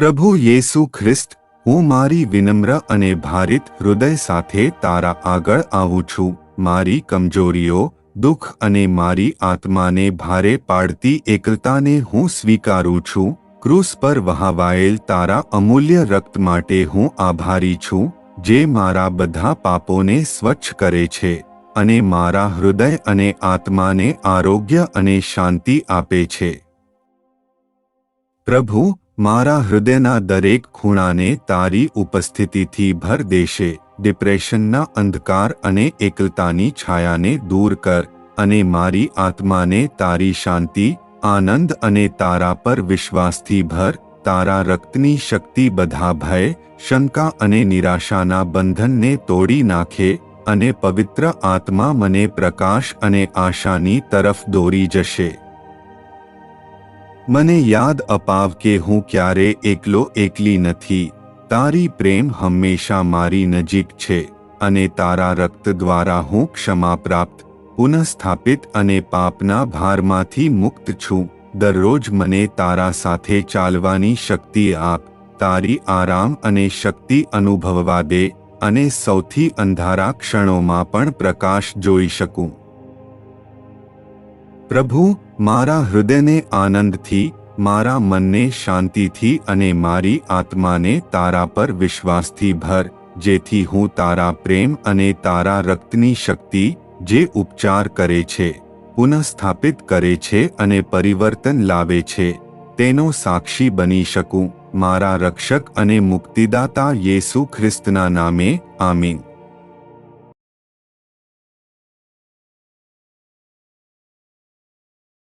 પ્રભુ યેસુ ખ્રિસ્ત, હું મારી વિનમ્ર અને ભારિત હૃદય સાથે તારા આગળ આવું છું. મારી કમજોરીઓ, દુઃખ અને મારી આત્માને ભારે પાડતી એકલતાને હું સ્વીકારું છું. ક્રૂસ પર વહાવાયેલ તારા અમૂલ્ય રક્ત માટે હું આભારી છું, જે મારા બધા પાપોને સ્વચ્છ કરે છે અને મારા હૃદય અને આત્માને આરોગ્ય અને શાંતિ આપે છે. પ્રભુ મારા હૃદયના દરેક ખૂણાને તારી ઉપસ્થિતિથી ભર દેશે, ડિપ્રેશનના અંધકાર અને એકલતાની છાયાને દૂર કર, અને મારી આત્માને તારી શાંતિ, આનંદ અને તારા પર વિશ્વાસથી ભર, તારા રક્તની શક્તિ બધા ભય, શંકા અને નિરાશાના બંધનને તોડી નાખે, અને પવિત્ર આત્મા મને પ્રકાશ અને આશાની તરફ દોરી જશે. મને યાદ અપાવ કે હું ક્યારે એકલો એકલી નથી. તારી પ્રેમ હંમેશા મારી નજીક છે અને તારા રક્ત દ્વારા હું ક્ષમા પ્રાપ્ત, પુનઃસ્થાપિત અને પાપના ભારમાંથી મુક્ત છું. દરરોજ મને તારા સાથે ચાલવાની શક્તિ આપ, તારી આરામ અને શક્તિ અનુભવવા દે અને સૌથી અંધારા ક્ષણોમાં પણ પ્રકાશ જોઈ શકું. પ્રભુ, મારા હૃદયને આનંદથી, મારા મનને શાંતિથી અને મારી આત્માને તારા પર વિશ્વાસથી ભર, જેથી હું તારા પ્રેમ અને તારા રક્તની શક્તિ, જે ઉપચાર કરે છે, પુનઃસ્થાપિત કરે છે અને પરિવર્તન લાવે છે, તેનો સાક્ષી બની શકું, મારા રક્ષક અને મુક્તિદાતા યેસુ ખ્રિસ્તના નામે, આમીન.